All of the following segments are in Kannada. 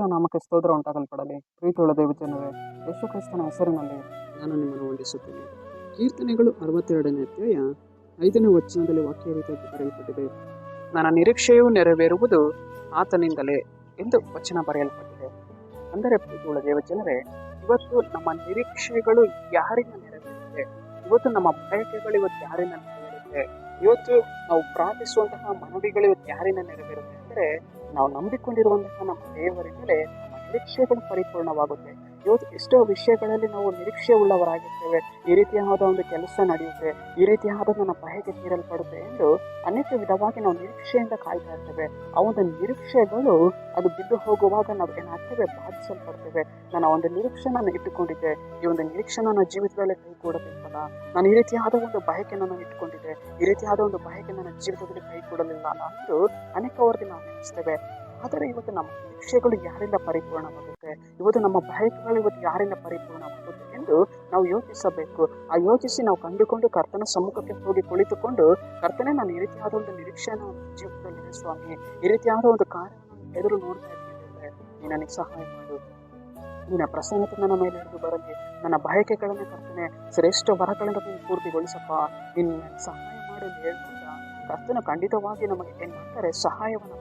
ನಾಮಕ್ಕೆ ಸ್ತೋತ್ರ ಉಂಟಾಗಲ್ಪಡಲಿ. ಪ್ರೀತಿಯುಳ್ಳ ದೇವಜನರೇ, ಯೇಸು ಕ್ರಿಸ್ತನ ಹೆಸರಿನಲ್ಲಿ. ನಾನು ನಿಮ್ಮನ್ನು ವಂದಿಸುತ್ತೇನೆ. ಕೀರ್ತನೆಗಳು ಅರವತ್ತೆರಡನೇ ಅಧ್ಯಾಯ, ಐದನೇ ವಚನದಲ್ಲಿ ವಾಕ್ಯ ರೀತಿಯಾಗಿ ಬರೆಯಲ್ಪಟ್ಟಿದೆ. ನನ್ನ ನಿರೀಕ್ಷೆಯು ನೆರವೇರುವುದು ಆತನಿಂದಲೇ ಎಂದು ವಚನ ಬರೆಯಲ್ಪಟ್ಟಿದೆ. ಅಂದರೆ ಪ್ರೀತಿಯುಳ್ಳ ದೇವಜನರೇ, ಇವತ್ತು ನಮ್ಮ ನಿರೀಕ್ಷೆಗಳು ಯಾರಿಂದ ನೆರವೇರುತ್ತೆ ಇವತ್ತು ನಮ್ಮ ಬಯಕೆಗಳು ಇವತ್ತು ಯಾರಿಂದ ಇವತ್ತು ನಾವು ಪ್ರಾರ್ಥಿಸುವಂತಹ ಮನವಿಗಳು ಇವತ್ತು ಯಾರಿಂದ ನೆರವೇರುತ್ತೆ ಅಂದ್ರೆ ನಾವು ನಂಬಿಕೊಂಡಿರುವಂತಹ ನಮ್ಮ ದೇವರಿಂದಲೇ ನಮ್ಮ ನಿರೀಕ್ಷೆಗಳು ಪರಿಪೂರ್ಣವಾಗುತ್ತೆ. ಇವತ್ತು ಎಷ್ಟೋ ವಿಷಯಗಳಲ್ಲಿ ನಾವು ನಿರೀಕ್ಷೆ ಉಳ್ಳವರಾಗಿರ್ತೇವೆ ಈ ರೀತಿಯಾದ ಒಂದು ಕೆಲಸ ನಡೆಯುತ್ತೆ. ಈ ರೀತಿಯಾದ ನನ್ನ ಬಯಕೆ ತೀರಲ್ಪಡುತ್ತೆ ಎಂದು ಅನೇಕ ವಿಧವಾಗಿ ನಾವು ನಿರೀಕ್ಷೆಯಿಂದ ಕಾಯ್ತಾ ಇರ್ತೇವೆ. ಆ ಒಂದು ನಿರೀಕ್ಷೆಗಳು ಅದು ಬಿದ್ದು ಹೋಗುವಾಗ ನಾವು ಏನಾಗ್ತೇವೆ? ಬಾಧಿಸಲ್ಪಡ್ತೇವೆ. ನಾನು ಒಂದು ನಿರೀಕ್ಷೆ ನಾನು ಇಟ್ಟುಕೊಂಡಿದ್ದೆ. ಈ ಒಂದು ನಿರೀಕ್ಷೆ ನನ್ನ ಜೀವಿತದಲ್ಲಿ ಕೈ ಕೊಡಬೇಕಲ್ಲ? ನಾನು ಈ ರೀತಿಯಾದ ಒಂದು ಬಯಕೆ ನಾನು ಇಟ್ಕೊಂಡಿದ್ದೆ ಈ ರೀತಿಯಾದ ಒಂದು ಬಯಕೆ ನನ್ನ ಜೀವಿತದಲ್ಲಿ ಕೈ ಕೊಡಲಿಲ್ಲ ಎಂದು ಅನೇಕ ವರ್ಗ ನಾವು ನೆನೆಸ್ತೇವೆ. ಆದರೆ ಇವತ್ತು ನಮ್ಮ ಪರೀಕ್ಷೆಗಳು ಯಾರಿಂದ ಪರಿಪೂರ್ಣವಾಗುತ್ತೆ? ಇವತ್ತು ನಮ್ಮ ಬಯಕೆಗಳು ಇವತ್ತು ಯಾರಿಂದ ಪರಿಪೂರ್ಣವಾಗುತ್ತೆ ಎಂದು ನಾವು ಯೋಚಿಸಬೇಕು. ಆ ಯೋಚಿಸಿ ನಾವು ಕಂಡುಕೊಂಡು ಕರ್ತನ ಸಮ್ಮುಖಕ್ಕೆ ಹೋಗಿ ಕುಳಿತುಕೊಂಡು ಕರ್ತನೆ ನಾನು ಈ ರೀತಿಯಾದ ಒಂದು ನಿರೀಕ್ಷೆಯನ್ನು ಜೀವನದಲ್ಲಿ ಸ್ವಾಮಿ. ಈ ರೀತಿಯಾದ ಒಂದು ಕಾರ್ಯವನ್ನು ಎದುರು ನೋಡ್ತಾ ಇದ್ದೇನೆ ನೀನು ನನಗೆ ಸಹಾಯ ಮಾಡು. ನಿನ್ನ ಪ್ರಸನ್ನತೆ ನನ್ನ ಮೇಲೆ ಹಿಡಿದು ಬರಲಿ. ನನ್ನ ಬಯಕೆಗಳನ್ನು ಕರ್ತನೆ ಶ್ರೇಷ್ಠ ವರಗಳಿಂದ ನೀನು ಪೂರ್ತಿಗೊಳಿಸಪ್ಪ. ನಿನ್ನ ಸಹಾಯ ಮಾಡಲು ಹೇಳ್ತಾ ಕರ್ತನು ಖಂಡಿತವಾಗಿ ನಮಗೆ ಏನ್ ಮಾಡ್ತಾರೆ? ಸಹಾಯವನ್ನು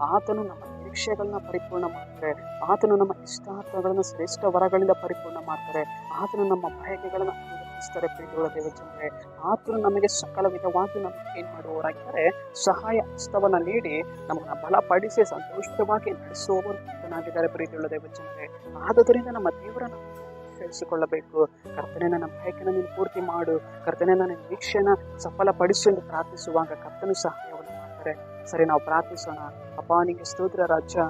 ಆತನು ನಮ್ಮ ನಿರೀಕ್ಷೆಗಳನ್ನ ಪರಿಪೂರ್ಣ ಮಾಡ್ತಾರೆ. ಆತನು ನಮ್ಮ ಇಷ್ಟಾರ್ಥಗಳನ್ನ ಶ್ರೇಷ್ಠ ವರಗಳಿಂದ ಪರಿಪೂರ್ಣ ಮಾಡ್ತಾರೆ. ಆತನು ನಮ್ಮ ಬಯಕೆಗಳನ್ನ ಅನುಗ್ರಹಿಸ್ತಾರೆ ಪ್ರೀತಿಗಳ ದೇವಜನರೇ. ಆತನು ನಮಗೆ ಸಕಲ ವಿಧವಾಗಿ ನಮಗೆ ಏನ್ ಮಾಡುವವರಾಗಿದ್ದಾರೆ ಸಹಾಯ ಹಸ್ತವನ್ನ ನೀಡಿ ನಮ್ಮನ್ನ ಬಲಪಡಿಸಿ, ಸಂತೋಷವಾಗಿ ನಡೆಸುವವರು ಕರ್ತನಾಗಿದ್ದಾರೆ ಪ್ರೀತಿಯುಳ್ಳ ದೇವಜನರೇ. ಆದುದರಿಂದ ನಮ್ಮ ದೇವರ ಕೇಳಿಸಿಕೊಳ್ಳಬೇಕು ಕರ್ತನೆ, ನನ್ನ ಬಯಕೆನ ನೀನು ಪೂರ್ತಿ ಮಾಡು. ಕರ್ತನೆ, ನನ್ನ ನಿರೀಕ್ಷೆನ ಸಫಲಪಡಿಸು ಎಂದು ಪ್ರಾರ್ಥಿಸುವಾಗ ಕರ್ತನು ಸಹಾಯವನ್ನು ಮಾಡ್ತಾರೆ. ಸರಿ, ನಾವು ಪ್ರಾರ್ಥಿಸೋಣ. ಅಪ್ಪ ನಿಮಗೆ ಸ್ತೋತ್ರ, ರಾಜ್ಯ.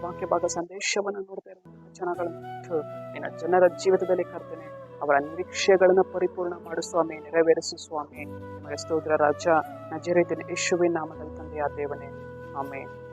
ವಾಕ್ಯ ಭಾಗ ಸಂದೇಶವನ್ನು ನೋಡ್ತಾ ಇರುವಂತಹ ಜನಗಳನ್ನು ನಿನ್ನ ಜನರ ಜೀವಿತದಲ್ಲಿ ಕರ್ತೇನೆ, ಅವರ ನಿರೀಕ್ಷೆಗಳನ್ನು ಪರಿಪೂರ್ಣ ಮಾಡು, ಸ್ವಾಮಿ. ನೆರವೇರಿಸು, ಸ್ವಾಮಿ. ನಿಮಗೆ ಸ್ತೋತ್ರ ರಾಜ ನಜರೇತಿನ ಯೇಸುವಿನ ನಾಮದಲ್ಲಿ ತಂದೆಯ ದೇವನೇ. ಆಮೇಲೆ